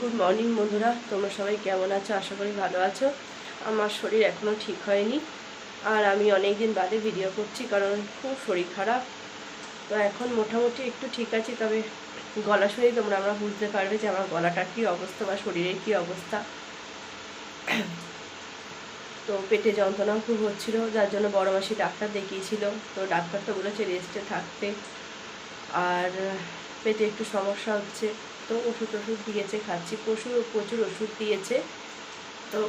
Good morning বন্ধুরা। তোমরা সবাই কেমন আছো? আশা করি ভালো আছো। আমার শরীর এখনও ঠিক হয়নি। আর আমি অনেক দিন বাদে ভিডিও করছি কারণ খুব শরীর খারাপ। তো এখন মোটামুটি একটু ঠিক আছি, তবে গলা শুনেই তোমরা আমরা বুঝতে পারবে যে আমার গলাটার কী অবস্থা বা শরীরের কী অবস্থা। তো পেটে যন্ত্রণাও খুব হচ্ছিল, যার জন্য বড় মাসি ডাক্তার দেখিয়েছিল। তো ডাক্তার তো বলেছে রেস্টে থাকতে। আর পেটে একটু সমস্যা হচ্ছে। তো ওষুধ ওষুধ দিয়েছে, খাচ্ছি। প্রচুর প্রচুর ওষুধ দিয়েছে। তো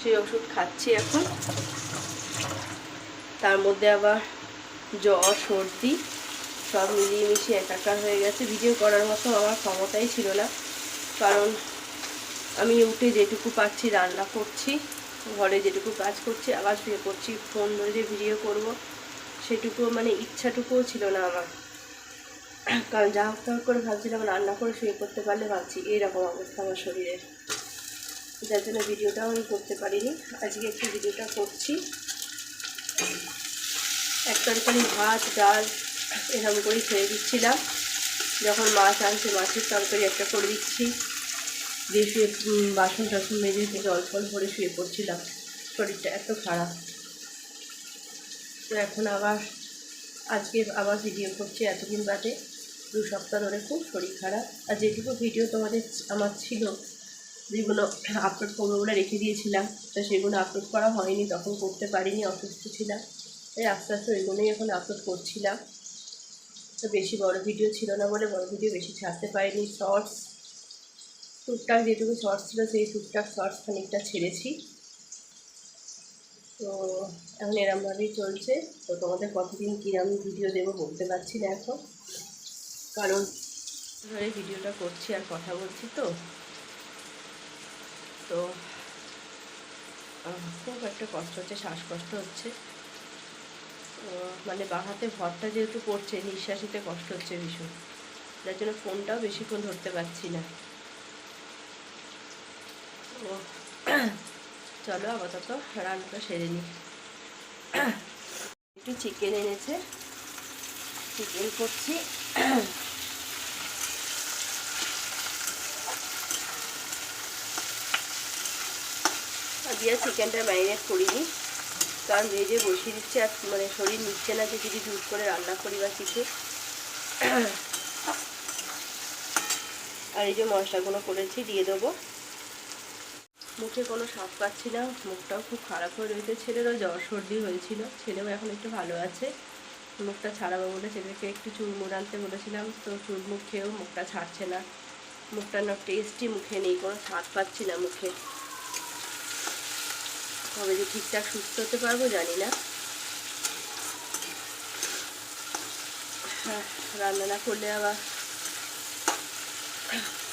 সেই ওষুধ খাচ্ছি এখন। তার মধ্যে আবার জ্বর, সর্দি, সব মিলিয়ে মিশিয়ে একাকার হয়ে গেছে। ভিডিও করার মতো আমার ক্ষমতাই ছিল না। কারণ আমি উঠে যেটুকু পাচ্ছি রান্না করছি, ঘরে যেটুকু কাজ করছি আবার শুয়ে পড়ছি ফোন ধরে যে ভিডিও করব, সেটুকু মানে ইচ্ছাটুকুও ছিল না আমার। কারণ যা হোক করে ভাবছিলাম রান্না করে শুয়ে করতে পারলে ভাবছি এইরকম অবস্থা আমার শরীরের যার জন্য ভিডিওটাও আমি করতে পারিনি। আজকে একটু ভিডিওটা করছি। এক তরকারি ভাত, ডাল এরকম করেই ছেড়ে দিচ্ছিলাম। যখন মাছ আনছে, মাছের তরকারি একটা করে দিচ্ছি। দিয়ে শুয়ে বাসন টাসন মেজে জল ফল করে শুয়ে পড়ছিলাম। শরীরটা এত খারাপ। তো এখন আবার, আজকে আবার ভিডিও করছি এতদিন বাদে। দু সপ্তাহ ধরে খুব শরীর খারাপ। আর যেটুকু ভিডিও তোমাদের আমার ছিল, যেগুলো আপলোড করব বলে রেখে দিয়েছিলাম, তো সেগুলো আপলোড করা হয়নি, তখন করতে পারিনি, অসুস্থ ছিলাম। তাই আস্তে আস্তে ওইগুলোই এখন আপলোড করছিলাম। তো বেশি বড় ভিডিও ছিল না বলে বড় ভিডিও বেশি ছাড়তে পারিনি শর্টস টুকটাক যেটুকু শর্টস ছিল, সেই টুকটাক শর্টস খানিকটা ছেড়েছি। তো এখন এরমভাবেই চলছে। তো তোমাদের কতদিন কিরম ভিডিও দেবো বলতে পারছি না এখন। কারণ ধরে ভিডিওটা করছি আর কথা বলছি তো। তো খুব একটা কষ্ট হচ্ছে, শ্বাসকষ্ট হচ্ছে। মানে বাঁ হাতে ভরটা যেহেতু পড়ছে, নিঃশ্বাসিতে কষ্ট হচ্ছে ভীষণ। যার জন্য ফোনটাও বেশিক্ষণ ধরতে পারছি না। তো, চলো আপাতত রান্নাটা সেরে নিই। একটু চিকেন এনেছে। চিকেন করছি। আর চিকেনটা ম্যারিনেট করিনি। কারণ ভেজে বসিয়ে দিচ্ছে, আর মানে শরীর নিচ্ছে না যে যদি দুধ করে রান্না করি বা কিছু। আর এই যে মশলাগুলো করেছি, দিয়ে দেবো। মুখে কোনো স্বাদ পাচ্ছি না, মুখটাও খুব খারাপ হয়ে রয়েছে। ছেলেরও জ্বর সর্দি হয়েছিল, ছেলেও এখন একটু ভালো আছে। মুখটা ছাড়াবো বলে ছেলেকে একটু চুলমুড় আনতে বলেছিলাম, তো চুলমুখ খেয়েও মুখটা ছাড়ছে না। মুখটা না টেস্টি মুখে নেই, কোনো স্বাদ পাচ্ছি না মুখে। কবে যে ঠিকঠাক সুস্থ হতে পারব জানি না। হ্যাঁ, রান্না না করলে আবার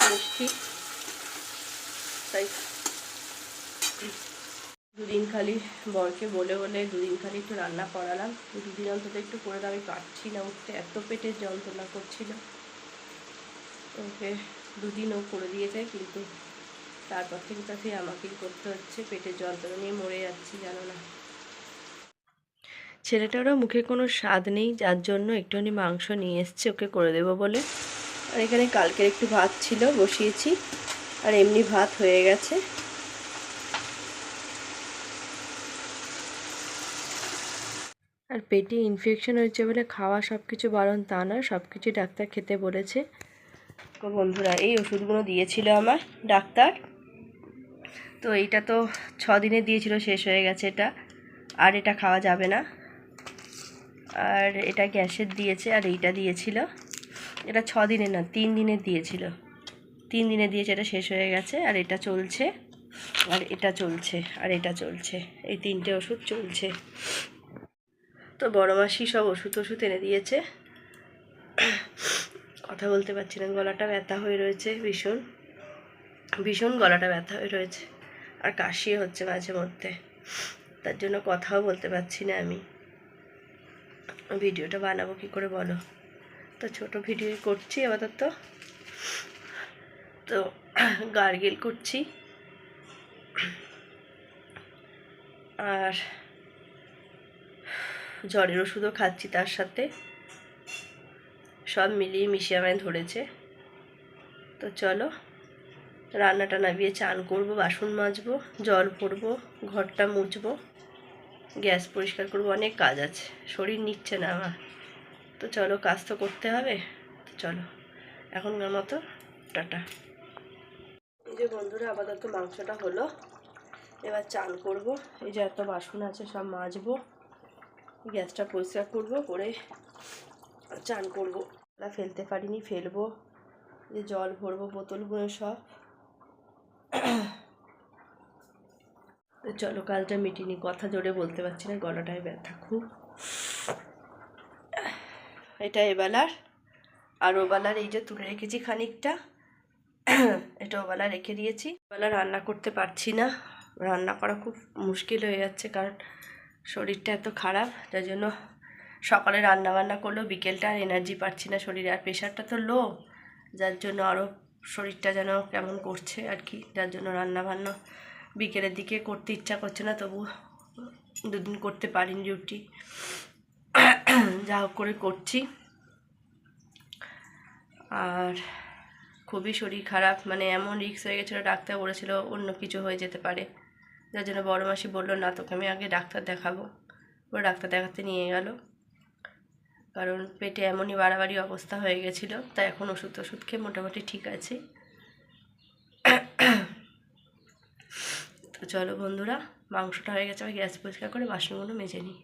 মুশকিল তাই দুদিন খালি বরকে বলে বলে দুদিন খালি একটু রান্না করালাম। দুদিন অন্তত একটু করে আমি পারছি না উঠতে এত পেটের যন্ত্রণা করছিল। ওকে দুদিন ও করে দিয়েছে কিন্তু তারপর থেকে তাকে আমাকেই করতে হচ্ছে। পেটের যন্ত্রণা নিয়ে মরে যাচ্ছি, জানো না। ছেলেটারও মুখে কোনো স্বাদ নেই, যার জন্য একটুখানি মাংস নিয়ে এসছে, ওকে করে দেবো বলে। আর এখানে কালকের একটু ভাত ছিল, বসিয়েছি। আর এমনি ভাত হয়ে গেছে। আর পেটে ইনফেকশন হয়েছে বলে খাওয়া সব কিছু বারণ তা নয় সব কিছু ডাক্তার খেতে বলেছে। বন্ধুরা, এই ওষুধগুলো দিয়েছিল আমার ডাক্তার। তো এইটা তো ছ দিনে দিয়েছিল, শেষ হয়ে গেছে এটা। আর এটা খাওয়া যাবে না। আর এটা গ্যাসের দিয়েছে, আর এইটা দিয়েছিল। এটা ছ দিনে না, তিন দিনের দিয়েছিল। তিন দিনে দিয়েছে, এটা শেষ হয়ে গেছে, আর এটা চলছে। আর এটা চলছে, আর এটা চলছে। এই তিনটে ওষুধ চলছে। তো বড় মাসি সব ওষুধ ওষুধ এনে দিয়েছে। কথা বলতে পারছি না, গলাটা ব্যথা হয়ে রয়েছে ভীষণ। ভীষণ গলাটা ব্যথা হয়ে রয়েছে। আর কাশিও হচ্ছে মাঝে মধ্যে। তার জন্য কথাও বলতে পারছি না আমি। ভিডিওটা বানাবো কি করে বলো? তো ছোট ভিডিও করছি আপাতত। তো গার্গেল করছি। আর জ্বরের ওষুধও খাচ্ছি তার সাথে। সব মিলিয়ে মিশিয়ে আমায় ধরেছে। তো চলো। রান্নাটা নামিয়ে চান করব, বাসন মাজবো, জল পরবো ঘরটা মুছবো, গ্যাস পরিষ্কার করব, অনেক কাজ আছে, শরীর নিচ্ছে না আমার। তো চলো, কাজ তো করতে হবে, তো চলো, এখনকার মতো, টাটা। এই যে বন্ধুরা, আপাতত মাংসটা হলো, এবার চান করব, এই যে এত বাসন আছে, সব মাজবো, গ্যাসটা পরিষ্কার করব, করে চান করব। ফেলতে পারিনি, ফেলব যে জল ভরবো, বোতলগুলো সব তো চলো, কালটা মিটিনি কথা জোরে বলতে পারছি না, গলাটায় ব্যথা খুব। এটা এবেলার, আর ওবেলার এই যে তুলে রেখেছি খানিকটা, এটা ওবেলা রেখে দিয়েছি। ওবেলা রান্না করতে পারছি না, রান্না করা খুব মুশকিল হয়ে যাচ্ছে কারণ শরীরটা এত খারাপ যার জন্য সকালে রান্না বান্না করলেও বিকেলটা এনার্জি পাচ্ছি না শরীরে, আর প্রেশারটা তো লো যার জন্য আরও শরীরটা যেন কেমন করছে আর কি, যার জন্য রান্না বান্না বিকেলের দিকে করতে ইচ্ছা করছে না, তবু দুদিন করতে পারিনি রুটি। যা হোক করে করছি। আর খুবই শরীর খারাপ মানে এমন রিক্স হয়ে গেছিল, ডাক্তার বলেছিল অন্য কিছু হয়ে যেতে পারে। যার জন্য বড় মাসি বলল, না, তোকে আমি আগে ডাক্তার দেখাবো। ডাক্তার দেখাতে নিয়ে গেল। কারণ পেটে এমনই বাড়াবাড়ি অবস্থা হয়ে গেছিল, তাই এখন ওষুধ ওষুধ খেয়ে মোটামুটি ঠিক আছে। তো চলো বন্ধুরা, মাংসটা হয়ে গেছে, আমি গ্যাস পরিষ্কার করে বাসনগুলো মেজে নিই।